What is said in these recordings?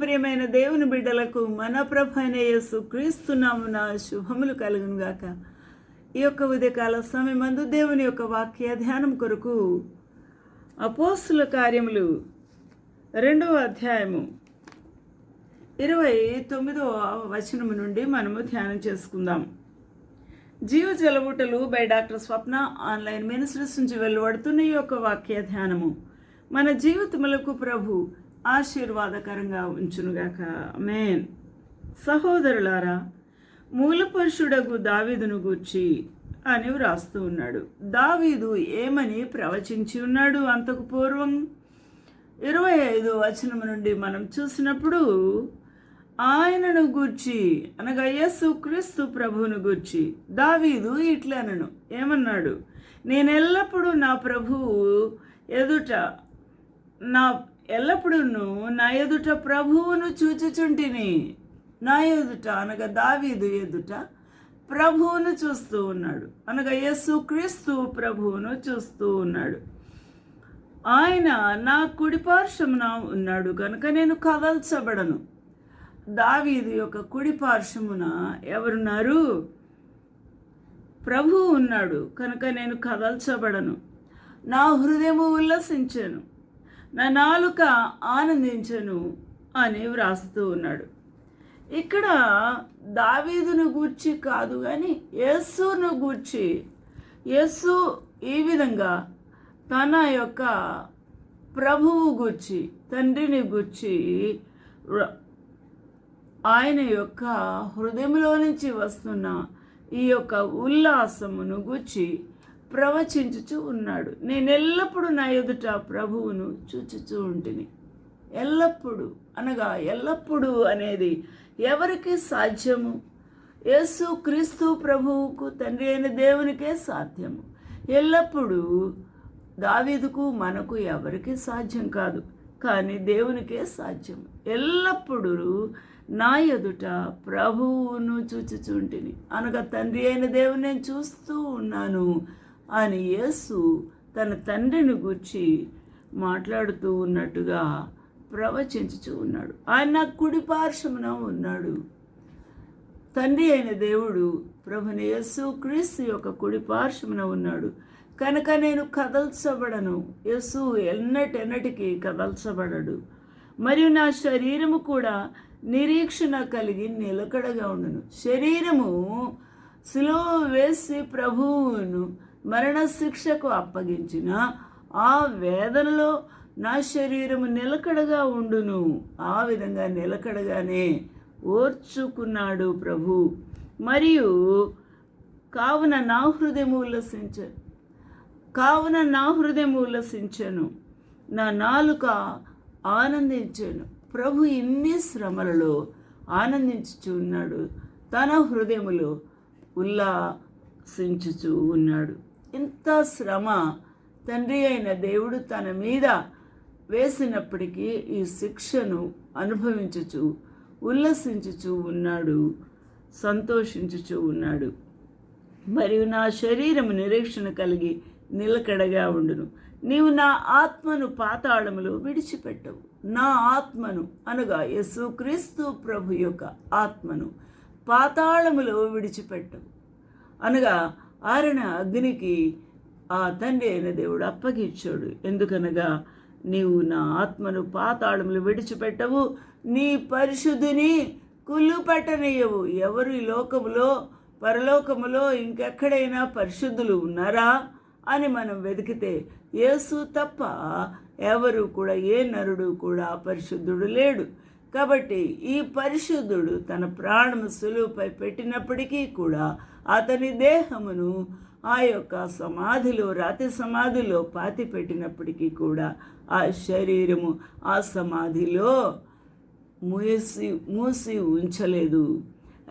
ప్రియమైన దేవుని బిడ్డలకు మన ప్రభు అయిన యేసు క్రీస్తునామున శుభములు కలుగునుగాక ఈ యొక్క ఉదయకాల సమయమందు దేవుని యొక్క వాక్య ధ్యానం కొరకు అపోస్తుల కార్యములు రెండవ అధ్యాయము ఇరవై తొమ్మిదవ వచనము నుండి మనము ధ్యానం చేసుకుందాం. జీవ జలబుటలు by doctor Swapna online ministries నుంచి వెలువడుతున్న ఈ యొక్క వాక్య ధ్యానము. మన జీవితములకు ప్రభు ఆశీర్వాదకరంగా ఉంచునుగాక. మేన్ సహోదరులారా మూలపురుషుడగు దావీదును గూర్చి అని వ్రాస్తూ ఉన్నాడు. దావీదు ఏమని ప్రవచించి ఉన్నాడు అంతకు పూర్వం? ఇరవై ఐదు వచనం నుండి మనం చూసినప్పుడు ఆయనను గూర్చి అనగా యస్సు క్రీస్తు ప్రభువును గూర్చి దావీదు ఇట్లనను. ఏమన్నాడు? నేను ఎల్లప్పుడూ నా ప్రభువు ఎదుట నా ఎల్లప్పుడూ నా ఎదుట ప్రభువును చూచుచుంటిని. నా ఎదుట అనగా దావీదు ఎదుట ప్రభువును చూస్తూ ఉన్నాడు. అనగా యేసు క్రీస్తు ప్రభువును చూస్తూ ఉన్నాడు. ఆయన నా కుడిపార్శ్వమున ఉన్నాడు కనుక నేను కదల్చబడను. దావీదు యొక్క కుడిపార్శ్వమున ఎవరున్నారు? ప్రభు ఉన్నాడు కనుక నేను కదల్చబడను. నా హృదయము ఉల్లసించాను. నా నాలుక ఆనందించను అని వ్రాస్తూ ఉన్నాడు. ఇక్కడ దావీదును గూర్చి కాదు కానీ యేసును గూర్చి యేసు ఈ విధంగా తన యొక్క ప్రభువు గూర్చి తండ్రిని గూర్చి ఆయన యొక్క హృదయంలో నుంచి వస్తున్న ఈ యొక్క ఉల్లాసమును గూర్చి ప్రవచించుచు ఉన్నాడు. నేను ఎల్లప్పుడూ నా ఎదుట ప్రభువును చూచుచూ ఉంటిని. ఎల్లప్పుడూ అనగా ఎల్లప్పుడూ అనేది ఎవరికి సాధ్యము? యేసు క్రీస్తు ప్రభువుకు తండ్రి అయిన దేవునికే సాధ్యము. ఎల్లప్పుడూ దావీదుకు మనకు ఎవరికి సాధ్యం కాదు కానీ దేవునికే సాధ్యం ఎల్లప్పుడూ నా ఎదుట ప్రభువును చూచుచుంటిని అనగా తండ్రి అయిన దేవుని నేను చూస్తూ ఉన్నాను. అని యేసు తన తండ్రిని గుర్చి మాట్లాడుతూ ఉన్నట్టుగా ప్రవచించుచూ ఉన్నాడు. ఆయన కుడిపార్శ్వమున ఉన్నాడు. తండ్రి అయిన దేవుడు ప్రభుని యేసు క్రీస్తు యొక్క కుడిపార్శ్వమున ఉన్నాడు. కనుక నేను కదల్చబడను. యేసు ఎన్నటెన్నటికి కదల్చబడడు. మరియు నా శరీరము కూడా నిరీక్షణ కలిగి నిలకడగా ఉండను. శరీరము సిలో వేసి ప్రభువును మరణశిక్షకు అప్పగించిన ఆ వేదనలో నా శరీరము నిలకడగా ఉండును. ఆ విధంగా నిలకడగానే ఓర్చుకున్నాడు ప్రభు. మరియు కావున నా హృదయము ఉల్లసించ కావున నా హృదయం ఉల్లసించను. నా నాలుక ఆనందించాను. ప్రభు ఇన్ని శ్రమలలో ఆనందించుచు ఉన్నాడు. తన హృదయములో ఉల్లాసించుచు ఉన్నాడు. ఇంత శ్రమ తండ్రి అయిన దేవుడు తన మీద వేసినప్పటికీ ఈ శిక్షను అనుభవించుచు ఉల్లసించుచు ఉన్నాడు సంతోషించుచు ఉన్నాడు. మరియు నా శరీరము నిరీక్షణ కలిగి నిలకడగా ఉండును. నీవు నా ఆత్మను పాతాళములో విడిచిపెట్టవు. నా ఆత్మను అనగా యేసుక్రీస్తు ప్రభు యొక్క ఆత్మను పాతాళములో విడిచిపెట్టవు. అనగా ఆరిన అగ్నికి ఆ తండ్రి అయిన దేవుడు అప్పగించాడు. ఎందుకనగా నీవు నా ఆత్మను పాతాళములు విడిచిపెట్టవు నీ పరిశుద్ధిని కుళ్ళు పట్టనీయవు ఎవరు ఈ లోకములో పరలోకములో ఇంకెక్కడైనా పరిశుద్ధులు ఉన్నారా అని మనం వెతికితే యేసు తప్ప ఎవరు కూడా ఏ నరుడు కూడా పరిశుద్ధుడు లేడు. కాబట్టి ఈ పరిశుద్ధుడు తన ప్రాణము సులువుపై పెట్టినప్పటికీ కూడా అతని దేహమును ఆ యొక్క సమాధిలో రాతి సమాధిలో పాతి పెట్టినప్పటికీ కూడా ఆ శరీరము ఆ సమాధిలో మూసి మూసి ఉంచలేదు.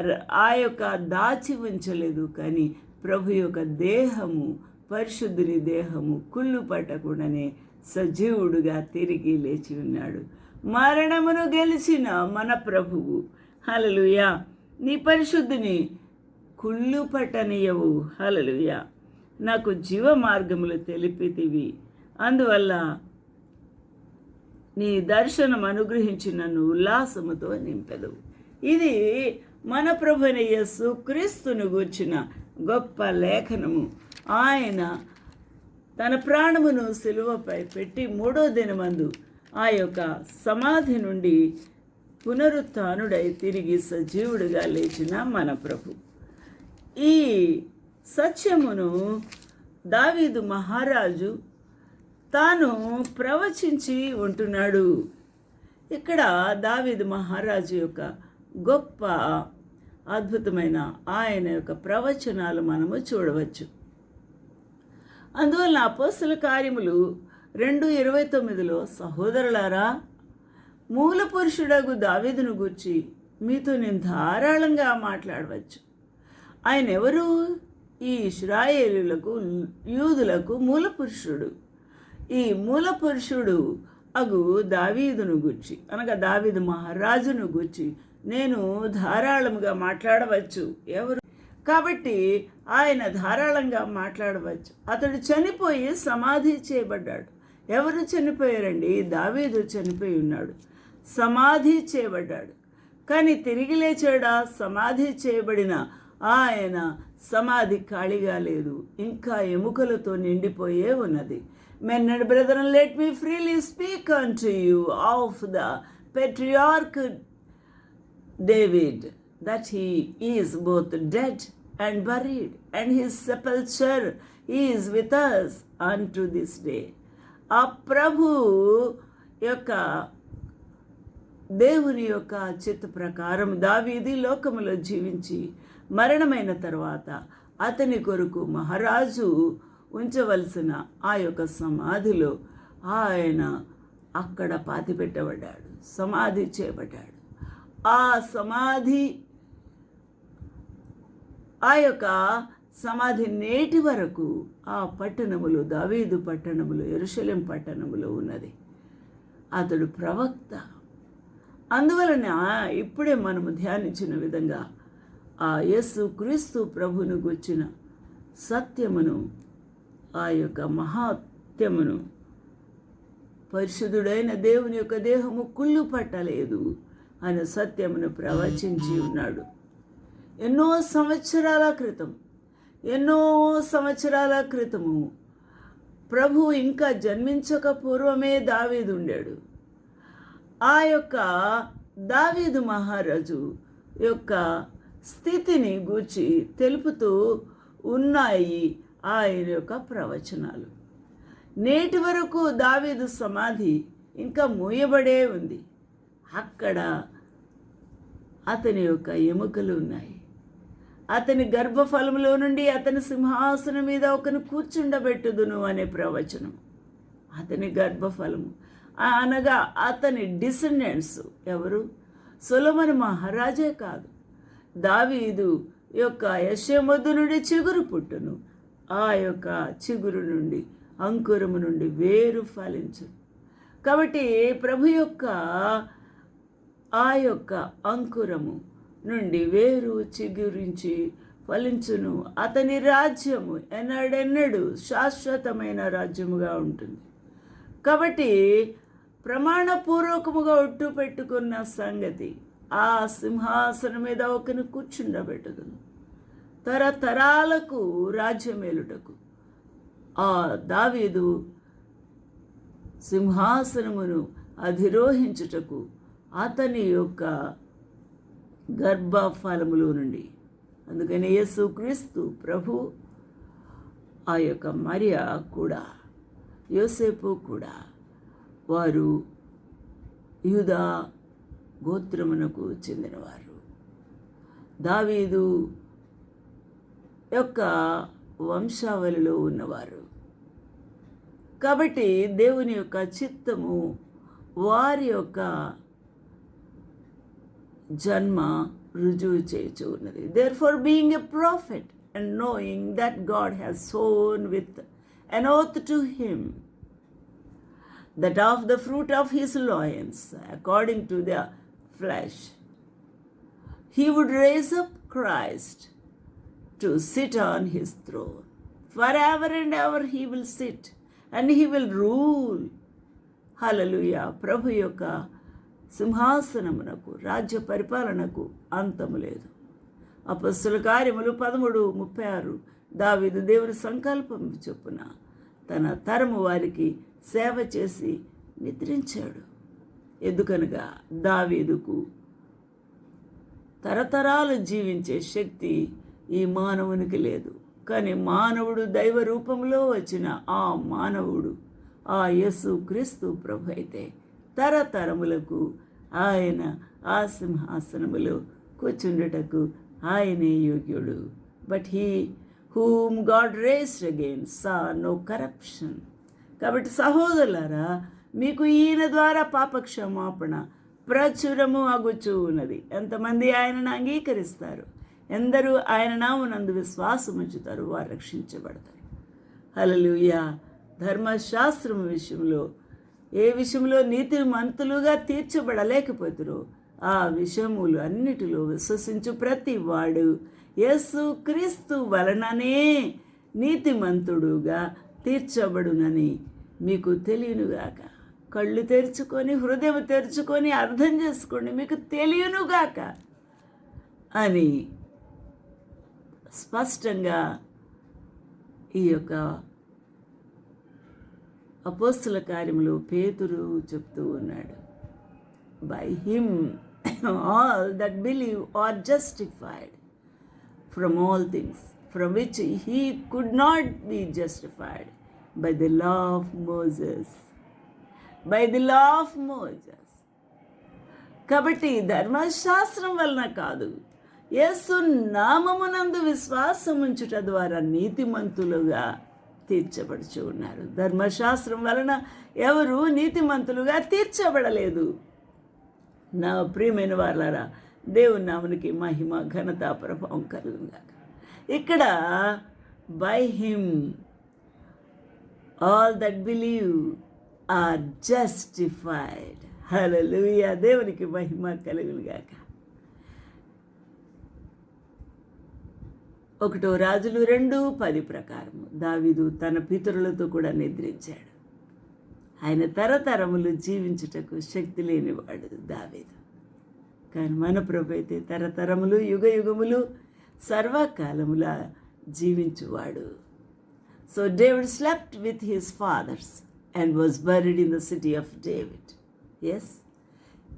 ర- ఆ యొక్క దాచి ఉంచలేదు. కానీ ప్రభు యొక్క దేహము పరిశుద్ధుని దేహము కుళ్ళు పట్టకుండానే సజీవుడుగా తిరిగి లేచి ఉన్నాడు. మరణమును గెలిచిన మన ప్రభువు. హలలుయా నీ పరిశుద్ధిని కుళ్ళు పట్టనీయవు. హలలుయ నాకు జీవ మార్గములు తెలిపితివి. అందువల్ల నీ దర్శనం అనుగ్రహించి నన్ను ఉల్లాసముతో నింపెదు ఇది మన ప్రభుని క్రీస్తును గూర్చిన గొప్ప లేఖనము. ఆయన తన ప్రాణమును సిలువపై పెట్టి మూడో దినమందు ఆ యొక్క సమాధి నుండి పునరుత్నుడై తిరిగి సజీవుడిగా లేచిన మన ప్రభు. ఈ సత్యమును దావీదు మహారాజు తాను ప్రవచించి ఉంటున్నాడు. ఇక్కడ దావీదు మహారాజు యొక్క గొప్ప అద్భుతమైన ఆయన యొక్క ప్రవచనాలు మనము చూడవచ్చు. అందువల్ల అపోస్తుల కార్యములు రెండు ఇరవై తొమ్మిదిలో సహోదరులారా మూల పురుషుడగు దావీదును గూర్చి మీతో నేను ధారాళంగా మాట్లాడవచ్చు. ఆయన ఎవరు? ఈ ఇస్రాయేలులకు యూదులకు మూల పురుషుడు ఈ మూల పురుషుడు అగు దావీదును గుర్చి అనగా దావీదు మహారాజును గుర్చి నేను ధారాళముగా మాట్లాడవచ్చు. ఎవరు? కాబట్టి ఆయన ధారాళంగా మాట్లాడవచ్చు. అతడు చనిపోయి సమాధి చేయబడ్డాడు. ఎవరు చనిపోయారండి? దావీదు చనిపోయి ఉన్నాడు. సమాధి చేయబడ్డాడు. కానీ తిరిగి లేచాడా? సమాధి చేయబడిన ఆయన సమాధి ఖాళీగా లేదు. ఇంకా ఎముకలతో నిండిపోయే ఉన్నది. Men and brother let me freely speak unto you of the patriarch David that he is both dead and buried and and sepulchre is with us unto this day ఆ ప్రభు యొక్క దేవుని యొక్క చిత్త ప్రకారం దావీది లోకములో జీవించి మరణమైన తర్వాత అతని కొరకు మహారాజు ఉంచవలసిన ఆ యొక్క సమాధిలో ఆయన అక్కడ పాతిపెట్టబడ్డాడు సమాధి చేయబడ్డాడు. ఆ సమాధి ఆ యొక్క సమాధి నేటి వరకు ఆ పట్టణములు దావీదు పట్టణములు ఎరుశలెం పట్టణములో ఉన్నది. అతడు ప్రవక్త. అందువలన ఇప్పుడే మనము ధ్యానించిన విధంగా ఆ యేసు క్రీస్తు ప్రభును గుచ్చిన సత్యమును ఆ యొక్క మహాత్యమును పరిశుద్ధుడైన దేవుని యొక్క దేహము కుళ్ళు పట్టలేదు అనే సత్యమును ప్రవచించి ఉన్నాడు. ఎన్నో సంవత్సరాల క్రితం ఎన్నో సంవత్సరాల క్రితము ప్రభు ఇంకా జన్మించక పూర్వమే దావీదు ఉండాడు. ఆ యొక్క దావీదు మహారాజు యొక్క స్థితిని గూర్చి తెలుపుతూ ఉన్నాయి ఆయన యొక్క ప్రవచనాలు. నేటి వరకు దావీదు సమాధి ఇంకా మూయబడే ఉంది. అక్కడ అతని యొక్క ఎముకలు ఉన్నాయి. అతని గర్భఫలములో నుండి అతని సింహాసనం మీద ఒకను కూర్చుండబెట్టుదును అనే ప్రవచనం. అతని గర్భఫలము. అనగా అతని డిసెండెంట్స్ ఎవరు? సులమని మహారాజే కాదు. దావీదు యొక్క యశమొద్దు నుండి చిగురు పుట్టును. ఆ యొక్క చిగురు నుండి అంకురము నుండి వేరు ఫలించు. కాబట్టి ప్రభు యొక్క ఆ యొక్క అంకురము నుండి వేరు చిగురించి ఫలించును. అతని రాజ్యము ఎన్నడెన్నడు శాశ్వతమైన రాజ్యముగా ఉంటుంది. కాబట్టి ప్రమాణపూర్వకముగా ఒట్టు పెట్టుకున్న సంగతి ఆ సింహాసనం మీద ఒకని కూర్చుండబెట్టుదును. తరతరాలకు రాజ్యమేలుటకు. ఆ దావీదు సింహాసనమును అధిరోహించుటకు అతని యొక్క గర్భఫలములో నుండి. అందుకని యేసుక్రీస్తు ప్రభు ఆ యొక్క మరియ కూడా యోసేపు కూడా వారు యూదా గోత్రమునకు చెందినవారు. దావీదు యొక్క వంశావళిలో ఉన్నవారు. కాబట్టి దేవుని యొక్క చిత్తము వారి యొక్క జన్మ రుజువు చేయుచు ఉన్నది. Therefore being a prophet and knowing that God has sworn with an oath to him that of the fruit of his loins according to the flesh, he would raise up Christ to sit on his throne. Forever and ever he will sit and he will rule. Hallelujah ప్రభు యొక్క సింహాసనమునకు రాజ్య పరిపాలనకు అంతము లేదు. అపస్సుల కార్యములు పదమూడు ముప్పై ఆరు. దావిదు దేవుని సంకల్పం చొప్పున తన తరము వారికి సేవ చేసి నిద్రించాడు. ఎందుకనగా దావీదుకు తరతరాలు జీవించే శక్తి ఈ మానవునికి లేదు. కానీ మానవుడు దైవ రూపంలో వచ్చిన ఆ మానవుడు ఆ యస్సు క్రీస్తు ప్రభు అయితే తరతరములకు ఆయన ఆ సింహాసనములో కూర్చుండటకు ఆయనే యోగ్యుడు. But he whom God raised again saw no corruption కాబట్టి సహోదరులారా మీకు ఈయన ద్వారా పాప క్షమాపణ ప్రచురము అగుచూ ఉన్నది. ఎంతమంది ఆయనను అంగీకరిస్తారు? ఎందరూ ఆయన నామునందు విశ్వాసం ఉంచుతారు వారు రక్షించబడతారు. హలలుయా ధర్మశాస్త్రం విషయంలో ఏ విషయంలో నీతి మంతులుగా తీర్చబడలేకపోతురో ఆ విషయములు అన్నిటిలో విశ్వసించు ప్రతి వాడు యేసు క్రీస్తు వలననే నీతిమంతుడుగా తీర్చబడునని మీకు తెలియనుగాక. కళ్ళు తెరుచుకొని హృదయం తెరుచుకొని అర్థం చేసుకోండి. మీకు తెలియనుగాక అని స్పష్టంగా ఈ యొక్క అపోస్తుల కార్యములు పేతురు చెప్తూ ఉన్నాడు. By him all that believe are justified from all things from which he could not be justified by the law of Moses by the law of Moses కాబట్టి ధర్మశాస్త్రం వలన కాదు. యేసు నామమునందు విశ్వాసం ఉంచుట ద్వారా నీతిమంతులుగా తీర్చబడుచు ఉన్నారు. ధర్మశాస్త్రం వలన ఎవరు నీతిమంతులుగా తీర్చబడలేదు. నా ప్రియమైన వాళ్ళారా దేవుని నామునికి మహిమ ఘనత ప్రభావం కలుగుగాక ఇక్కడ by him all that believe are justified hallelujah దేవునికి మహిమ కలుగులుగాక ఒకటో రాజులు రెండు పది ప్రకారము. దావిదు తన పితరులతో కూడా నిద్రించాడు. ఆయన తరతరములు జీవించుటకు శక్తి లేనివాడు దావీదు. కానీ మన ప్రభు అయితే తరతరములు యుగ యుగములు సర్వకాలముల జీవించువాడు. So David slept with his fathers and was buried in the city of David yes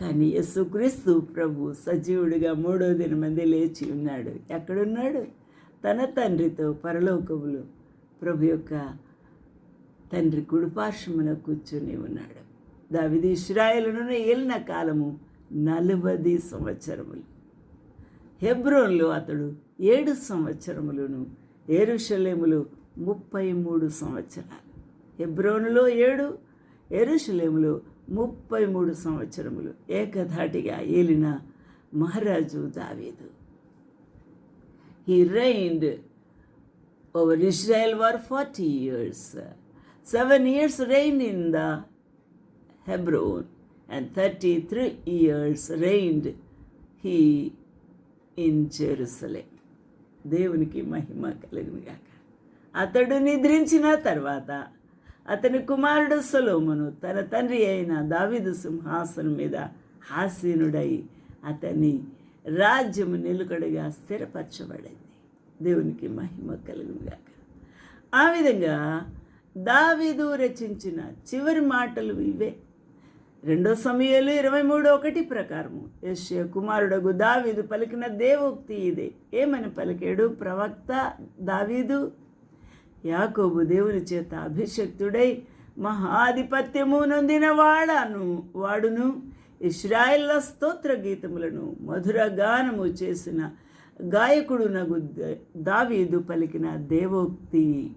కానీ యేసుక్రీస్తు ప్రభు సజీవుడిగా మూడో దిన మంది లేచి ఉన్నాడు. ఎక్కడున్నాడు? తన తండ్రితో పరలోకములు ప్రభు యొక్క తండ్రి కుడిపార్శ్వమున కూర్చుని ఉన్నాడు. దావిది ఇస్రాయలను ఏలిన కాలము నలభై సంవత్సరములు. హెబ్రోన్లో అతడు ఏడు సంవత్సరములను ఏరుషలేములు ముప్పై మూడు సంవత్సరాలు. హెబ్రోనులో ఏడు ఎరుషలేములో ముప్పై మూడు సంవత్సరములు ఏకధాటిగా ఏలిన మహారాజు దావీదు. He reigned over Israel were forty years seven years reign in the Hebron and 33 years reigned he in Jerusalem. దేవునికి మహిమ కలుగునుగాక అతడు నిద్రించిన తర్వాత అతని కుమారుడు సొలోమును తన తండ్రి అయిన దావిదు సింహాసనం మీద హాసీనుడై అతని రాజ్యము నిలుకడగా స్థిరపరచబడింది. దేవునికి మహిమ కలుగునుగాక. ఆ విధంగా దావీదు రచించిన చివరి మాటలు ఇవే. రెండో సమయాలు ఇరవై మూడు ఒకటి ప్రకారము యశ్య కుమారుడగు దావీదు పలికిన దేవోక్తి ఇదే. ఏమని పలికాడు? ప్రవక్త దావీదు యాకోబు దేవుని చేత అభిషక్తుడై మహాధిపత్యము నొందిన వాడాను వాడును. ఇస్రాయిల్ల స్తోత్ర గీతములను మధుర గానము చేసిన గాయకుడు నగు దావీదు పలికిన దేవోక్తి.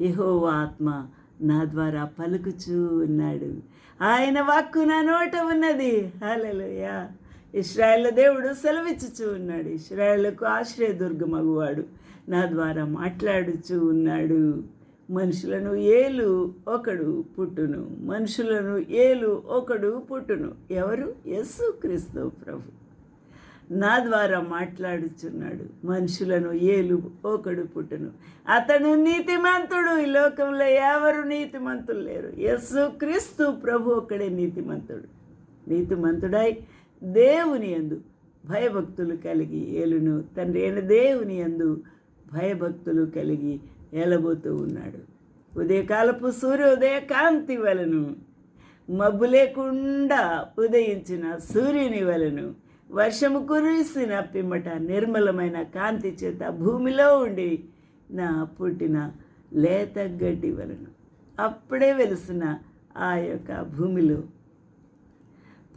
యెహోవా ఆత్మ నా ద్వారా పలుకుచూ ఉన్నాడు. ఆయన వాక్కు నా నోట ఉన్నది. హలలుయా ఇస్రాయేల్ దేవుడు సెలవిచ్చుచు ఉన్నాడు. ఇస్రాయేళ్ళకు ఆశ్రయదుర్గమగువాడు. నా ద్వారా మాట్లాడుచు ఉన్నాడు. మనుషులను ఏలు ఒకడు పుట్టును. మనుషులను ఏలు ఒకడు పుట్టును. ఎవరు? యస్సు క్రీస్తు ప్రభు. నా ద్వారా మాట్లాడుచున్నాడు. మనుషులను ఏలు ఒకడు పుట్టును. అతను నీతిమంతుడు. ఈ లోకంలో ఎవరు నీతిమంతులు లేరు? యస్సు క్రీస్తు ప్రభు ఒకడే నీతిమంతుడు. నీతిమంతుడై దేవుని యందు భయభక్తులు కలిగి ఏలును. తండ్రి అయిన దేవుని యందు భయభక్తులు కలిగి ఏలబోతూ ఉన్నాడు. ఉదయకాలపు సూర్యోదయ కాంతి వలను మబ్బు లేకుండా ఉదయించిన సూర్యుని వలను వర్షము కురిసిన పిమ్మట నిర్మలమైన కాంతి చేత భూమిలో ఉండి నా పుట్టిన లేత గడ్డి వలను. అప్పుడే వెలిసిన ఆ యొక్క భూమిలో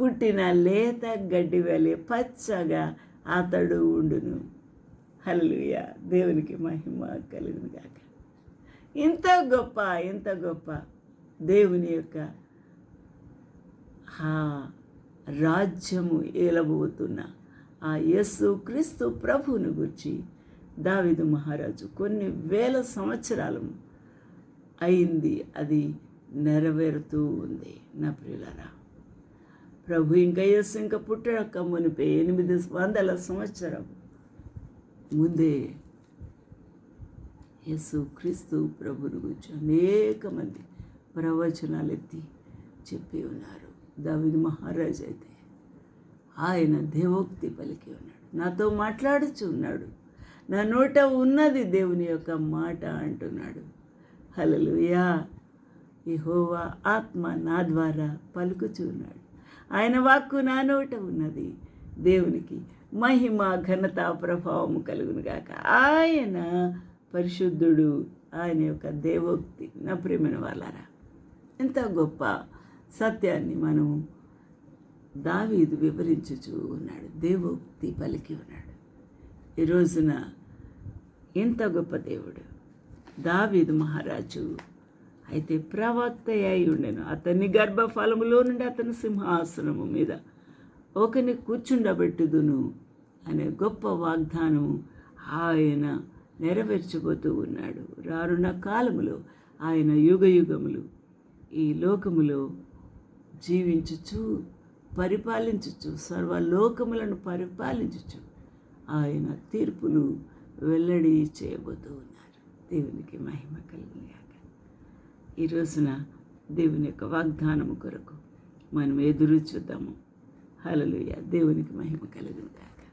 పుట్టిన లేత గడ్డి వలె పచ్చగా అతడు ఉండును. హల్లుయ దేవునికి మహిమ కలుగును కాక ఇంత గొప్ప ఇంత గొప్ప దేవుని యొక్క ఆ రాజ్యము ఏలబోతున్న ఆ యస్సు క్రీస్తు ప్రభువును గురించి దావిదు మహారాజు కొన్ని వేల సంవత్సరాలు అయింది అది నెరవేరుతూ ఉంది. నా ప్రియులరా ప్రభు ఇంకా యేసు ఇంకా పుట్టక మునిపే ఎనిమిది వందల సంవత్సరం ముందే యేసు క్రీస్తు ప్రభుని గురించి అనేక మంది ప్రవచనాలు ఎత్తి చెప్పి ఉన్నారు. దావిది మహారాజు అయితే ఆయన దేవోక్తి పలికి ఉన్నాడు. నాతో మాట్లాడుచు ఉన్నాడు. నా నోట ఉన్నది దేవుని యొక్క మాట అంటున్నాడు. హలలుయా యెహోవా ఆత్మ నా ద్వారా పలుకుచున్నాడు ఆయన వాక్కు నా నోట ఉన్నది. దేవునికి మహిమ ఘనత ప్రభావము కలుగును గాక. ఆయన పరిశుద్ధుడు. ఆయన యొక్క దేవోక్తి. నా ప్రేమైన వాళ్ళారా ఎంత గొప్ప సత్యాన్ని మనం దావీదు వివరించుచూ ఉన్నాడు. దేవోక్తి పలికి ఉన్నాడు. ఈ రోజున ఎంత గొప్ప దేవుడు దావీదు మహారాజు అయితే ప్రవక్త అయి ఉండెను అతన్ని గర్భఫలములో నుండి అతని సింహాసనము మీద ఒకని కూర్చుండబెట్టుదును అనే గొప్ప వాగ్దానము ఆయన నెరవేర్చబోతూ ఉన్నాడు. రారున్న కాలములో ఆయన యుగ యుగములు ఈ లోకములో జీవించుచు పరిపాలించుచు సర్వలోకములను పరిపాలించుచు ఆయన తీర్పులు వెల్లడి చేయబోతూ ఉన్నారు. దేవునికి మహిమ కలిగినాక ఈ రోజున దేవుని యొక్క వాగ్దానము కొరకు మనం ఎదురు చూద్దాము. హలలుయ దేవునికి మహిమ కలుగును గాక.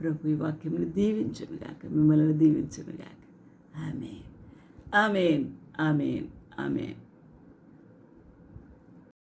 ప్రభు ఈ వాక్యమును దీవించను గాక. మిమ్మల్ని దీవించను గాక. ఆమె ఆమెన్. ఆమెన్. ఆమెన్.